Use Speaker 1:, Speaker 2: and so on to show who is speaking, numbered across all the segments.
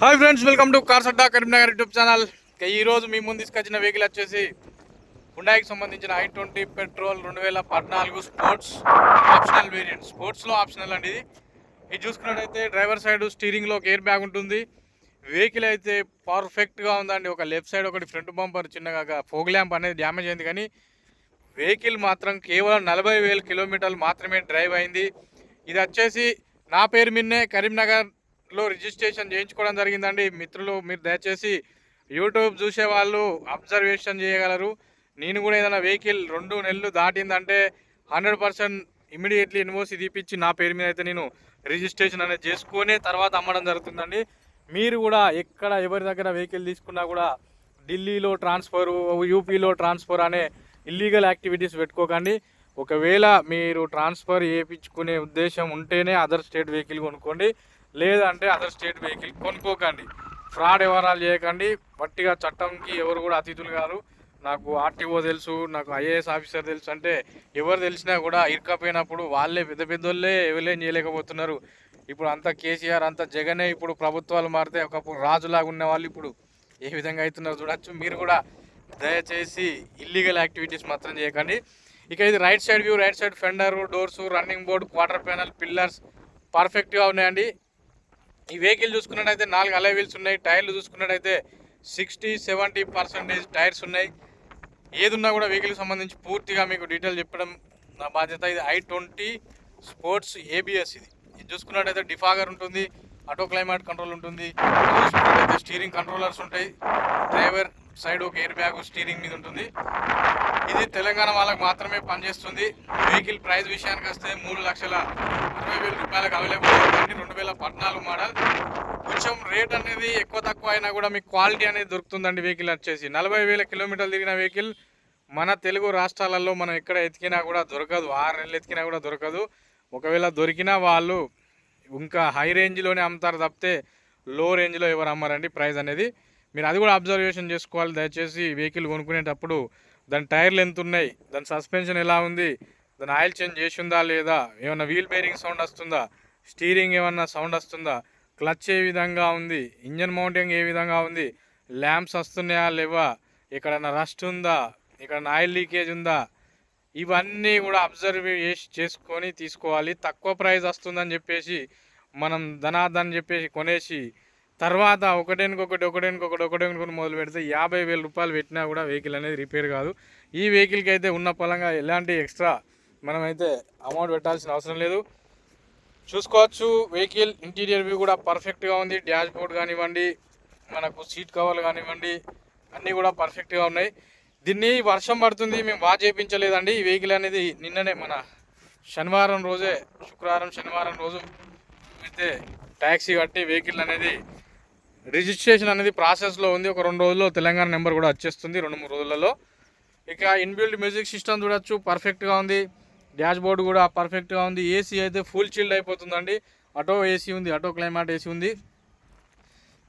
Speaker 1: Hi friends welcome to car Karimnagar YouTube channel ఇక ఈ రోజు మీ ముందు తీసుకొచ్చిన వెహికల్ వచ్చేసి హుండాయికి సంబంధించిన ఐ ట్వంటీ పెట్రోల్ రెండు వేల పద్నాలుగు స్పోర్ట్స్ ఆప్షనల్ వేరియంట్ స్పోర్ట్స్లో ఆప్షనల్ అండి ఇది. ఇది చూసుకున్నట్టయితే డ్రైవర్ సైడ్ స్టీరింగ్లో ఒక ఎయిర్ బ్యాగ్ ఉంటుంది. వెహికల్ అయితే పర్ఫెక్ట్గా ఉందండి. ఒక లెఫ్ట్ సైడ్ ఒకటి ఫ్రంట్ బంపర్ చిన్నగా ఫోగ్ ల్యాంప్ అనేది డ్యామేజ్ అయింది కానీ వెహికల్ మాత్రం కేవలం నలభై వేల కిలోమీటర్లు మాత్రమే డ్రైవ్ అయింది. ఇది వచ్చేసి నా పేరు మిన్నే కరీంనగర్ లో రిజిస్ట్రేషన్ చేయించుకోవడం జరిగిందండి. మిత్రులు మీరు దయచేసి యూట్యూబ్ చూసే వాళ్ళు అబ్జర్వేషన్ చేయగలరు. నేను కూడా ఏదైనా వెహికల్ రెండు నెలలు దాటిందంటే హండ్రెడ్ పర్సెంట్ ఇమీడియట్లీ ఇన్వోసి తీపిచ్చి నా పేరు మీద అయితే నేను రిజిస్ట్రేషన్ అనేది చేసుకునే తర్వాత అమ్మడం జరుగుతుందండి. మీరు కూడా ఎక్కడ ఎవరి దగ్గర వెహికల్ తీసుకున్నా కూడా ఢిల్లీలో ట్రాన్స్ఫర్ యూపీలో ట్రాన్స్ఫర్ అనే ఇల్లీగల్ యాక్టివిటీస్ పెట్టుకోకండి. ఒకవేళ మీరు ట్రాన్స్ఫర్ చేయించుకునే ఉద్దేశం ఉంటేనే అదర్ స్టేట్ వెహికల్ కొనుక్కోండి. లేదంటే అదర్ స్టేట్ వెహికల్ కొనుక్కోకండి. ఫ్రాడ్ వ్యవహారాలు చేయకండి. పట్టిగా చట్టంకి ఎవరు కూడా అతిథులు కాదు నాకు ఆర్టీఓ తెలుసు నాకు ఐఏఎస్ ఆఫీసర్ తెలుసు. అంటే ఎవరు తెలిసినా కూడా ఇరుకపోయినప్పుడు వాళ్ళే పెద్ద పెద్దోళ్ళే ఎవరేం చేయలేకపోతున్నారు. ఇప్పుడు అంతా కేసీఆర్ అంతా జగనే ఇప్పుడు ప్రభుత్వాలు మారితే ఒకప్పుడు రాజులాగా ఉన్న వాళ్ళు ఇప్పుడు ఏ విధంగా అవుతున్నారు చూడొచ్చు. మీరు కూడా దయచేసి ఇల్లీగల్ యాక్టివిటీస్ మాత్రం చేయకండి. ఇక ఇది right side view right side fender doors running board quarter panel pillars పర్ఫెక్ట్గా ఉన్నాయండి. ఈ వెహికల్ చూసుకున్నట్టయితే నాలుగు అలై వీల్స్ ఉన్నాయి టైర్లు చూసుకున్నట్టయితే సిక్స్టీ సెవెంటీ పర్సెంటేజ్ టైర్స్ ఉన్నాయి. ఏదున్నా కూడా వెహికల్కి సంబంధించి పూర్తిగా మీకు డీటెయిల్ చెప్పడం నా బాధ్యత. ఇది ఐ ట్వంటీ స్పోర్ట్స్ ఏబిఎస్ ఇది. ఇది చూసుకున్నట్టయితే డిఫాగర్ ఉంటుంది ఆటో క్లైమేట్ కంట్రోల్ ఉంటుంది చూసుకున్నట్టయితే స్టీరింగ్ కంట్రోలర్స్ ఉంటాయి డ్రైవర్ సైడ్ ఒక ఎయిర్ బ్యాగ్ స్టీరింగ్ మీద ఉంటుంది. ఇది తెలంగాణ వాళ్ళకి మాత్రమే పనిచేస్తుంది. వెహికల్ ప్రైస్ విషయానికి వస్తే మూడు లక్షల అరవై వేల రూపాయలకు అవైలబుల్ రెండు వేల పద్నాలుగు రేట్ అనేది ఎక్కువ తక్కువ అయినా కూడా మీకు క్వాలిటీ అనేది దొరుకుతుందండి వెహికల్ వచ్చేసి. నలభై వేల కిలోమీటర్లు తిరిగిన వెహికల్ మన తెలుగు రాష్ట్రాలలో మనం ఎక్కడ ఎతికినా కూడా దొరకదు. ఆరు నెలలు ఎతికినా కూడా దొరకదు. ఒకవేళ దొరికినా వాళ్ళు ఇంకా హై రేంజ్లోనే అమ్ముతారు తప్పితే లో రేంజ్లో ఎవరు అమ్మారండి ప్రైస్ అనేది. మీరు అది కూడా అబ్జర్వేషన్ చేసుకోవాలి. దయచేసి వెహికల్ కొనుక్కునేటప్పుడు దాని టైర్లు ఎంత ఉన్నాయి దాని సస్పెన్షన్ ఎలా ఉంది దాని ఆయిల్ చేంజ్ చేసి ఉందా లేదా ఏమైనా వీల్ బేరింగ్ సౌండ్ వస్తుందా స్టీరింగ్ ఏమన్నా సౌండ్ వస్తుందా క్లచ్ ఏ విధంగా ఉంది? ఇంజన్ మౌంటింగ్ ఏ విధంగా ఉంది? ల్యాంప్స్ వస్తున్నాయా లేవా? ఎక్కడైనా రస్ట్ ఉందా? ఇక్కడ ఆయిల్ లీకేజ్ ఉందా? ఇవన్నీ కూడా అబ్జర్వ్ చేసి చేసుకొని తీసుకోవాలి. తక్కువ ప్రైస్ వస్తుందని చెప్పేసి మనం ధనాదని చెప్పేసి కొనేసి తర్వాత ఒకటేనికొకటి ఒకటేనికొకటి ఒకటేనికొకటి మొదలు పెడితే యాభై వేల రూపాయలు పెట్టినా కూడా వెహికల్ అనేది రిపేర్ కాదు. ఈ వెహికల్కి అయితే ఉన్న పలంగా ఎలాంటి ఎక్స్ట్రా మనమైతే అమౌంట్ పెట్టాల్సిన అవసరం లేదు. చూసుకోవచ్చు. వెహికల్ ఇంటీరియర్ వ్యూ కూడా పర్ఫెక్ట్గా ఉంది. డాష్ బోర్డ్ కానివ్వండి మనకు సీట్ కవర్లు కానివ్వండి అన్నీ కూడా పర్ఫెక్ట్గా ఉన్నాయి. దీన్ని వర్షం పడుతుంది మేము వాచ్ చేయించలేదండి. ఈ వెహికల్ అనేది నిన్ననే మన శనివారం రోజే శుక్రవారం శనివారం రోజు అయితే ట్యాక్సీ కట్టి వెహికల్ అనేది రిజిస్ట్రేషన్ అనేది ప్రాసెస్లో ఉంది. ఒక రెండు రోజుల్లో తెలంగాణ నెంబర్ కూడా వచ్చేస్తుంది రెండు మూడు రోజులలో. ఇక ఇన్బిల్డ్ మ్యూజిక్ సిస్టమ్ చూడొచ్చు పర్ఫెక్ట్గా ఉంది. డాష్ బోర్డు కూడా పర్ఫెక్ట్గా ఉంది. ఏసీ అయితే ఫుల్ చిల్డ్ అయిపోతుందండి. ఆటో ఏసీ ఉంది ఆటో క్లైమాట్ ఏసీ ఉంది.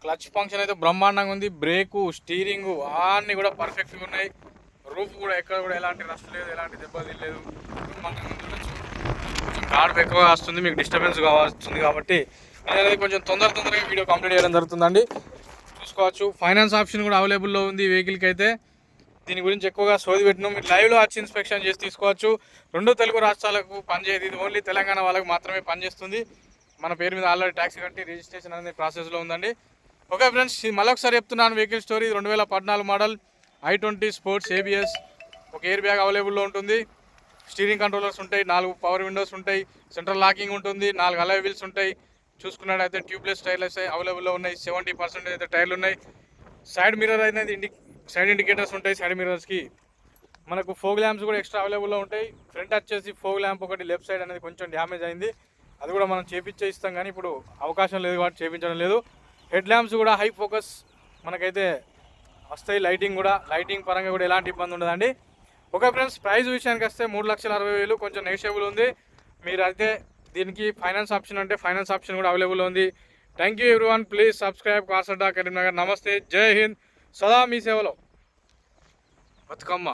Speaker 1: క్లచ్ ఫంక్షన్ అయితే బ్రహ్మాండంగా ఉంది. బ్రేకు స్టీరింగు అన్నీ కూడా పర్ఫెక్ట్గా ఉన్నాయి. రూఫ్ కూడా ఎక్కడ కూడా ఎలాంటి రస్ట్ లేదు ఎలాంటి దెబ్బలు లేదు బ్రహ్మాండంగా గాడ్ ఎక్కువగా వస్తుంది మీకు డిస్టర్బెన్స్ వస్తుంది కాబట్టి. నేను కొంచెం తొందర తొందరగా వీడియో కంప్లీట్ చేయడం జరుగుతుందండి. చూసుకోవచ్చు. ఫైనాన్స్ ఆప్షన్ కూడా అవైలబుల్లో ఉంది వెహికల్కి అయితే. దీని గురించి ఎక్కువగా సోది పెట్టినాం. మీరు లైవ్లో వచ్చి ఇన్స్పెక్షన్ చేసి తీసుకోవచ్చు. రెండు తెలుగు రాష్ట్రాలకు పనిచేయదు. ఇది ఓన్లీ తెలంగాణ వాళ్ళకు మాత్రమే పనిచేస్తుంది. మన పేరు మీద ఆల్రెడీ ట్యాక్సీ కట్టి రిజిస్ట్రేషన్ అనేది ప్రాసెస్లో ఉందండి. ఓకే ఫ్రెండ్స్ మళ్ళొకసారి చెప్తున్నాను వెహికల్ స్టోరీ రెండు వేల పద్నాలుగు model i twenty sports ABS ఒక ఎయిర్ బ్యాగ్ అవైలబుల్లో ఉంటుంది. స్టీరింగ్ కంట్రోలర్స్ ఉంటాయి. నాలుగు పవర్ విండోస్ ఉంటాయి. సెంట్రల్ లాకింగ్ ఉంటుంది. నాలుగు అలై వీల్స్ ఉంటాయి. చూసుకున్నట్టయితే ట్యూబ్లెస్ టైర్లెస్ అవైలబుల్లో ఉన్నాయి. సెవెంటీ పర్సెంట్ అయితే టైర్లు ఉన్నాయి. సైడ్ మిర్రర్ అయితే ఇండి సైడ్ ఇండికేటర్స్ ఉంటాయి సైడ్ మిరర్స్కి మనకు ఫోగ్ ల్యాంప్స్ కూడా ఎక్స్ట్రా అవైలబుల్లో ఉంటాయి. ఫ్రంట్ వచ్చేసి ఫోగ్ ల్యాంప్ ఒకటి లెఫ్ట్ సైడ్ అనేది కొంచెం డ్యామేజ్ అయింది. అది కూడా మనం చేపించే ఇస్తాం కానీ ఇప్పుడు అవకాశం లేదు కాబట్టి చేపించడం లేదు. హెడ్ ల్యాంప్స్ కూడా హై ఫోకస్ మనకైతే వస్తాయి లైటింగ్ కూడా. లైటింగ్ పరంగా కూడా ఎలాంటి ఇబ్బంది ఉండదండి. ఓకే ఫ్రెండ్స్ ప్రైస్ విషయానికి వస్తే మూడు లక్షల అరవై వేలు కొంచెం నెగిషియబుల్ ఉంది. మీరు అయితే దీనికి ఫైనాన్స్ ఆప్షన్ అంటే ఫైనాన్స్ ఆప్షన్ కూడా అవైలబుల్ ఉంది. Thank you everyone please subscribe కాసడ్డా Karimnagar నమస్తే జై హింద్ సదా మీ సేవలో బతుకమ్మ.